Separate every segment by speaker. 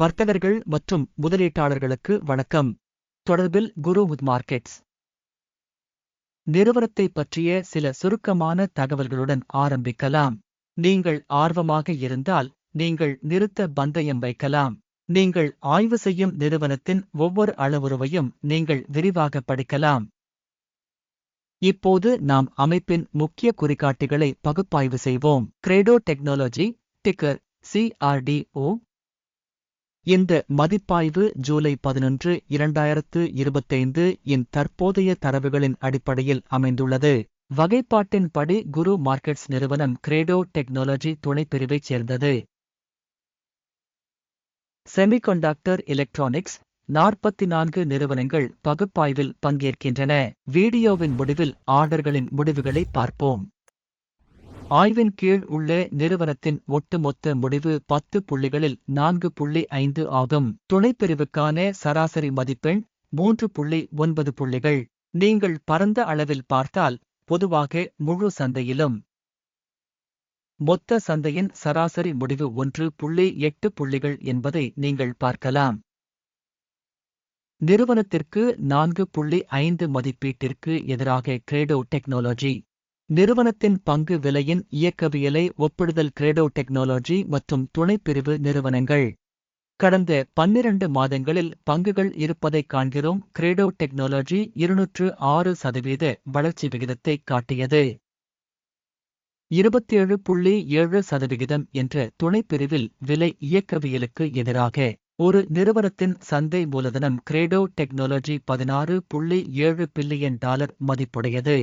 Speaker 1: வர்த்தகர்கள் மற்றும் முதலீட்டாளர்களுக்கு வணக்கம். தொடர்பில் குரு வித் மார்க்கெட்ஸ். நிறுவனத்தை பற்றிய சில சுருக்கமான தகவல்களுடன் ஆரம்பிக்கலாம். நீங்கள் ஆர்வமாக இருந்தால் நீங்கள் நிறுத்த பந்தயம் வைக்கலாம். நீங்கள் ஆய்வு செய்யும் நிறுவனத்தின் ஒவ்வொரு அளவுருவையும் நீங்கள் விரிவாக படிக்கலாம். இப்போது நாம் அமைப்பின் முக்கிய குறிகாட்டிகளை பகுப்பாய்வு செய்வோம். கிரேடோ டெக்னாலஜி டிக்கர் சிஆர்டிஓ இந்த மதிப்பாய்வு ஜூலை பதினொன்று இரண்டாயிரத்து இருபத்தைந்து இன் தற்போதைய தரவுகளின் அடிப்படையில் அமைந்துள்ளது. வகைப்பாட்டின்படி குரு மார்க்கெட்ஸ் நிறுவனம் கிரேடோ டெக்னாலஜி துணைப்பிரிவைச் சேர்ந்தது. செமிகண்டக்டர் எலக்ட்ரானிக்ஸ் நாற்பத்தி நான்கு நிறுவனங்கள் பகுப்பாய்வில் பங்கேற்கின்றன. வீடியோவின் முடிவில் ஆர்டர்களின் முடிவுகளை பார்ப்போம். ஆய்வின் கீழ் உள்ள நிறுவனத்தின் ஒட்டுமொத்த முடிவு பத்து புள்ளிகளில் நான்கு புள்ளி ஐந்து ஆகும். துணைப்பிரிவுக்கான சராசரி மதிப்பெண் மூன்று புள்ளி ஒன்பது புள்ளிகள். நீங்கள் பரந்த அளவில் பார்த்தால் பொதுவாக முழு சந்தையிலும். மொத்த சந்தையின் சராசரி முடிவு ஒன்று புள்ளி எட்டு புள்ளிகள் என்பதை நீங்கள் பார்க்கலாம். நிறுவனத்திற்கு நான்கு புள்ளி ஐந்து மதிப்பீட்டிற்கு எதிராக கிரேடோ டெக்னாலஜி நிறுவனத்தின் பங்கு விலையின் இயக்கவியலை ஒப்பிடுதல் கிரேடோ டெக்னாலஜி மற்றும் துணைப்பிரிவு நிறுவனங்கள். கடந்த பன்னிரண்டு மாதங்களில் பங்குகள் இருப்பதைக் காண்கிறோம். கிரேடோ டெக்னாலஜி இருநூற்று ஆறு சதவீத வளர்ச்சி விகிதத்தை காட்டியது. இருபத்தேழு புள்ளி ஏழு சதவிகிதம் என்ற துணைப்பிரிவில் விலை இயக்கவியலுக்கு எதிராக ஒரு நிறுவனத்தின் சந்தை மூலதனம் கிரேடோ டெக்னாலஜி பதினாறு புள்ளி ஏழு பில்லியன் டாலர் மதிப்புடையது.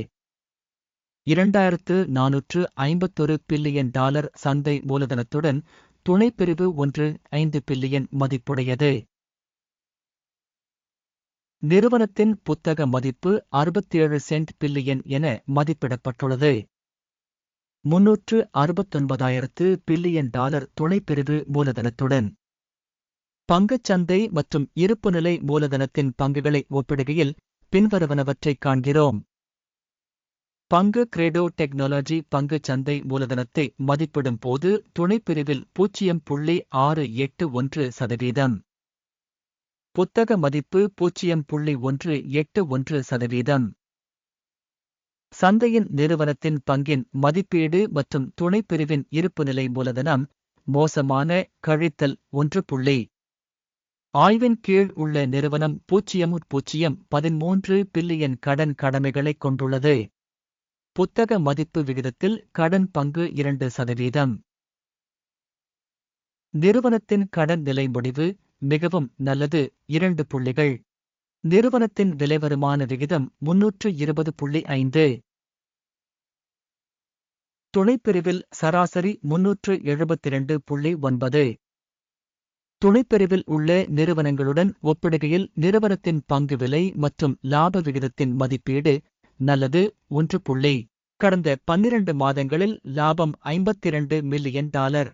Speaker 1: இரண்டாயிரத்து நானூற்று ஐம்பத்தொரு பில்லியன் டாலர் சந்தை மூலதனத்துடன் துணைப்பிரிவு ஒன்று ஐந்து பில்லியன் மதிப்புடையது. நிறுவனத்தின் புத்தக மதிப்பு அறுபத்தேழு சென்ட் பில்லியன் என மதிப்பிடப்பட்டுள்ளது. முன்னூற்று அறுபத்தொன்பதாயிரத்து பில்லியன் டாலர் துணைப்பிரிவு மூலதனத்துடன். பங்குச்சந்தை மற்றும் இருப்புநிலை மூலதனத்தின் பங்குகளை ஒப்பிடுகையில் பின்வருவனவற்றைக் காண்கிறோம். பங்கு கிரேடோ டெக்னாலஜி பங்கு சந்தை மூலதனத்தை மதிப்பிடும் போது துணைப்பிரிவில் பூஜ்ஜியம் புள்ளி ஆறு எட்டு ஒன்று சதவீதம். புத்தக மதிப்பு பூஜ்ஜியம் புள்ளி ஒன்று எட்டு ஒன்று சதவீதம். சந்தையின் நிறுவனத்தின் பங்கின் மதிப்பீடு மற்றும் துணைப்பிரிவின் இருப்புநிலை மூலதனம் மோசமான கழித்தல் ஒன்று புள்ளி. ஆய்வின் கீழ் உள்ள நிறுவனம் பூஜ்ஜியம் பூஜ்ஜியம் பதிமூன்று பில்லியன் கடன் கடமைகளைக் கொண்டுள்ளது. புத்தக மதிப்பு விகிதத்தில் கடன் பங்கு இரண்டு சதவீதம். நிறுவனத்தின் கடன் நிலை முடிவு மிகவும் நல்லது இரண்டு புள்ளிகள். நிறுவனத்தின் விலைவருமான விகிதம் முன்னூற்று இருபது புள்ளி ஐந்து. துணைப்பிரிவில் சராசரி முன்னூற்று எழுபத்திரண்டு புள்ளி ஒன்பது. துணைப்பிரிவில் உள்ள நிறுவனங்களுடன் ஒப்பிடுகையில் நிறுவனத்தின் பங்கு விலை மற்றும் லாப விகிதத்தின் மதிப்பீடு நல்லது ஒன்று புள்ளி. கடந்த பன்னிரண்டு மாதங்களில் லாபம் ஐம்பத்திரண்டு மில்லியன் டாலர்.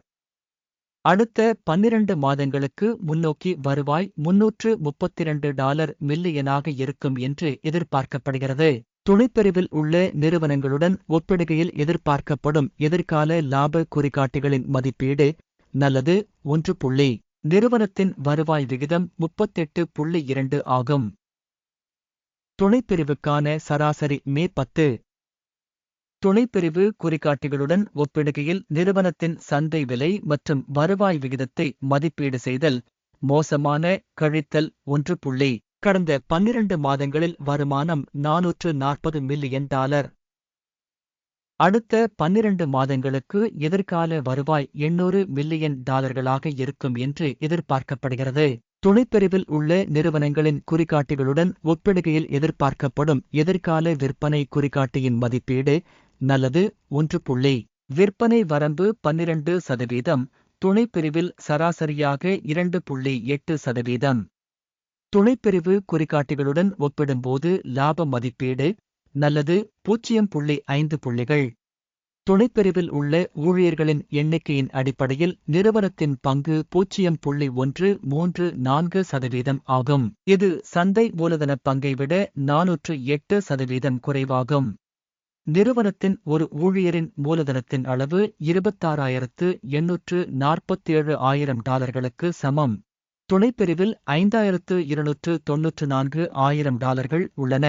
Speaker 1: அடுத்த பன்னிரண்டு மாதங்களுக்கு முன்னோக்கி வருவாய் முன்னூற்று முப்பத்திரண்டு டாலர் மில்லியனாக இருக்கும் என்று எதிர்பார்க்கப்படுகிறது. துணைப்பிரிவில் உள்ள நிறுவனங்களுடன் ஒப்பிடுகையில் எதிர்பார்க்கப்படும் எதிர்கால லாப குறிகாட்டிகளின் மதிப்பீடு நல்லது ஒன்று புள்ளி. நிறுவனத்தின் வருவாய் விகிதம் முப்பத்தெட்டு புள்ளி இரண்டு ஆகும். துணைப்பிரிவுக்கான சராசரி மே பத்து. துணைப்பிரிவு குறிகாட்டிகளுடன் ஒப்பிடுகையில் நிறுவனத்தின் சந்தை விலை மற்றும் வருவாய் விகிதத்தை மதிப்பீடு செய்தல் மோசமான கழித்தல் ஒன்று புள்ளி. கடந்த பன்னிரண்டு மாதங்களில் வருமானம் நானூற்று நாற்பது மில்லியன் டாலர். அடுத்த பன்னிரண்டு மாதங்களுக்கு எதிர்கால வருவாய் எண்ணூறு மில்லியன் டாலர்களாக இருக்கும் என்று எதிர்பார்க்கப்படுகிறது. துணைப்பிரிவில் உள்ள நிறுவனங்களின் குறிகாட்டிகளுடன் ஒப்பிடுகையில் எதிர்பார்க்கப்படும் எதிர்கால விற்பனை குறிகாட்டியின் மதிப்பீடு நல்லது ஒன்று புள்ளி. விற்பனை வரம்பு பன்னிரண்டு சதவீதம் துணைப்பிரிவில் சராசரியாக இரண்டு புள்ளி எட்டு சதவீதம். துணைப்பிரிவு குறிகாட்டிகளுடன் ஒப்பிடும்போது லாப மதிப்பீடு நல்லது பூஜ்ஜியம் புள்ளி ஐந்து புள்ளிகள். துணைப்பிரிவில் உள்ள ஊழியர்களின் எண்ணிக்கையின் அடிப்படையில் நிறுவனத்தின் பங்கு பூஜ்ஜியம் புள்ளி ஒன்று மூன்று நான்கு சதவீதம் ஆகும். இது சந்தை மூலதன பங்கை விட நானூற்று எட்டு சதவீதம் குறைவாகும். நிறுவனத்தின் ஒரு ஊழியரின் மூலதனத்தின் அளவு இருபத்தாறாயிரத்து எண்ணூற்று நாற்பத்தேழு ஆயிரம் டாலர்களுக்கு சமம். துணைப்பிரிவில் ஐந்தாயிரத்து இருநூற்று தொன்னூற்று நான்கு ஆயிரம் டாலர்கள் உள்ளன.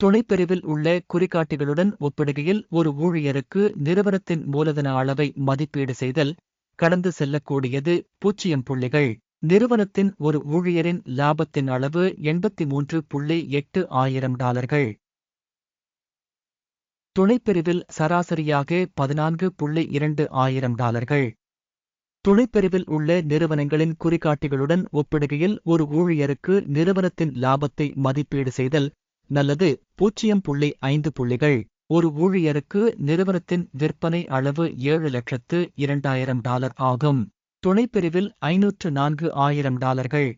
Speaker 1: துணைப்பிரிவில் உள்ள குறிகாட்டிகளுடன் ஒப்பிடுகையில் ஒரு ஊழியருக்கு நிறுவனத்தின் மூலதன அளவை மதிப்பீடு செய்தல் கடந்து செல்லக்கூடியது பூஜ்ஜியம் புள்ளிகள். நிறுவனத்தின் ஒரு ஊழியரின் லாபத்தின் அளவு எண்பத்தி மூன்று புள்ளி எட்டு ஆயிரம் டாலர்கள். துணைப்பிரிவில் சராசரியாக பதினான்கு புள்ளி இரண்டு ஆயிரம் டாலர்கள். துணைப்பிரிவில் உள்ள நிறுவனங்களின் குறிகாட்டிகளுடன் ஒப்பிடுகையில் ஒரு ஊழியருக்கு நிறுவனத்தின் லாபத்தை மதிப்பீடு செய்தல் நல்லது. பூஜ்ஜியம் புள்ளி ஐந்து புள்ளிகள். ஒரு ஊழியருக்கு நிறுவனத்தின் விற்பனை அளவு ஏழு லட்சத்து இரண்டாயிரம் டாலர் ஆகும். துணைப்பிரிவில் ஐநூற்று நான்கு ஆயிரம் டாலர்கள்.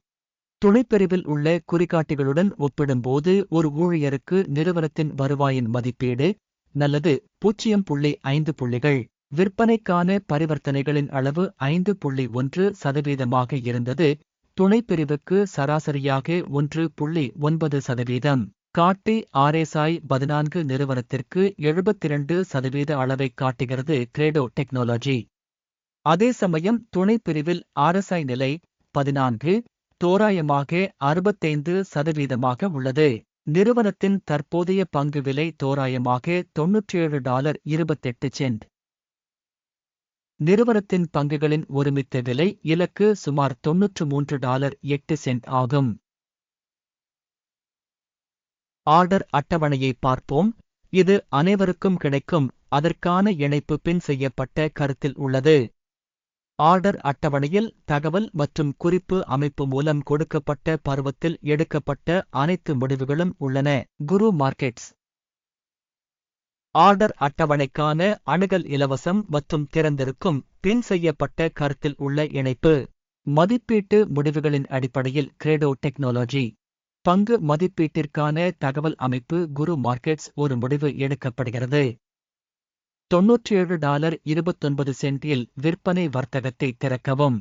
Speaker 1: துணைப்பிரிவில் உள்ள குறிகாட்டிகளுடன் ஒப்பிடும்போது ஒரு ஊழியருக்கு நிறுவனத்தின் வருவாயின் மதிப்பீடு நல்லது. பூஜ்ஜியம் புள்ளி ஐந்து புள்ளிகள். விற்பனைக்கான பரிவர்த்தனைகளின் அளவு ஐந்து புள்ளி ஒன்று சதவீதமாக இருந்தது. துணைப்பிரிவுக்கு சராசரியாக ஒன்று புள்ளி ஒன்பது சதவீதம். காட்டி ஆர்எஸ்ஐ பதினான்கு நிறுவனத்திற்கு எழுபத்திரண்டு சதவீத அளவை காட்டுகிறது கிரேடோ டெக்னாலஜி. அதே சமயம் துணைப்பிரிவில் ஆர்எஸ்ஐ நிலை பதினான்கு தோராயமாக அறுபத்தைந்து சதவீதமாக உள்ளது. நிறுவனத்தின் தற்போதைய பங்கு விலை தோராயமாக தொன்னூற்றேழு டாலர் இருபத்தெட்டு சென்ட். நிறுவனத்தின் பங்குகளின் ஒருமித்த விலை இலக்கு சுமார் தொன்னூற்று மூன்று டாலர் எட்டு சென்ட் ஆகும். ஆர்டர் அட்டவணையை பார்ப்போம். இது அனைவருக்கும் கிடைக்கும். அதற்கான இணைப்பு பின் செய்யப்பட்ட கருத்தில் உள்ளது. ஆர்டர் அட்டவணையில் தகவல் மற்றும் குறிப்பு அமைப்பு மூலம் கொடுக்கப்பட்ட பருவத்தில் எடுக்கப்பட்ட அனைத்து முடிவுகளும் உள்ளன. குரு மார்க்கெட்ஸ். ஆர்டர் அட்டவணைக்கான அணுகல் இலவசம் மற்றும் திறந்திருக்கும் பின் செய்யப்பட்ட கருத்தில் உள்ள இணைப்பு. மதிப்பீட்டு முடிவுகளின் அடிப்படையில் கிரேடோ டெக்னாலஜி. பங்கு மதிப்பீட்டிற்கான தகவல் அமைப்பு குரு மார்க்கெட்ஸ் ஒரு முடிவு எடுக்கப்படுகிறது. தொன்னூற்றேழு டாலர் இருபத்தொன்பது சென்டில் விற்பனை வர்த்தகத்தை திறக்கவும்.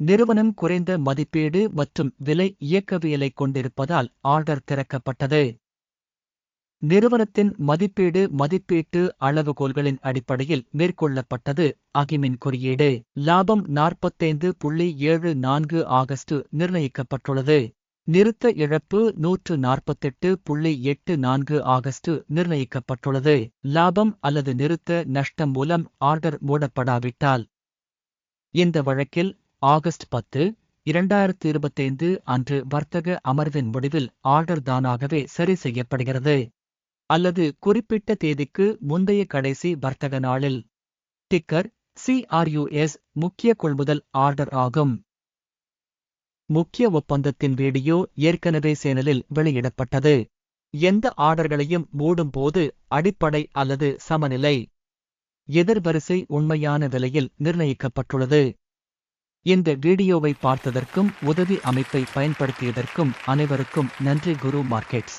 Speaker 1: நிறுவனம் குறைந்த மதிப்பீடு மற்றும் விலை இயக்கவியலை கொண்டிருப்பதால் ஆர்டர் திறக்கப்பட்டது. நிறுவனத்தின் மதிப்பீடு மதிப்பீட்டு அளவுகோல்களின் அடிப்படையில் மேற்கொள்ளப்பட்டது. அகிமின் குறியீடு லாபம் நாற்பத்தைந்து புள்ளி ஏழு நான்கு ஆகஸ்ட் நிர்ணயிக்கப்பட்டுள்ளது. நிறுத்த இழப்பு நூற்று நாற்பத்தெட்டு புள்ளி எட்டு நான்கு ஆகஸ்ட் நிர்ணயிக்கப்பட்டுள்ளது. லாபம் அல்லது நிறுத்த நஷ்டம் மூலம் ஆர்டர் மூடப்படாவிட்டால். இந்த வழக்கில் ஆகஸ்ட் பத்து இரண்டாயிரத்து இருபத்தைந்து அன்று வர்த்தக அமர்வின் முடிவில் ஆர்டர் தானாகவே சரி செய்யப்படுகிறது. அல்லது குறிப்பிட்ட தேதிக்கு முந்தைய கடைசி வர்த்தக நாளில். டிக்கர் சிஆர்யுஎஸ் முக்கிய கொள்முதல் ஆர்டர் ஆகும். முக்கிய ஒப்பந்தத்தின் வீடியோ ஏற்கனவே சேனலில் வெளியிடப்பட்டது. எந்த ஆர்டர்களையும் மூடும்போது அடிப்படை அல்லது சமநிலை எதிர்வரிசை உண்மையான விலையில் நிர்ணயிக்கப்பட்டுள்ளது. இந்த வீடியோவை பார்த்ததற்கும் உதவி அமைப்பை பயன்படுத்தியதற்கும் அனைவருக்கும் நன்றி குரு மார்க்கெட்ஸ்.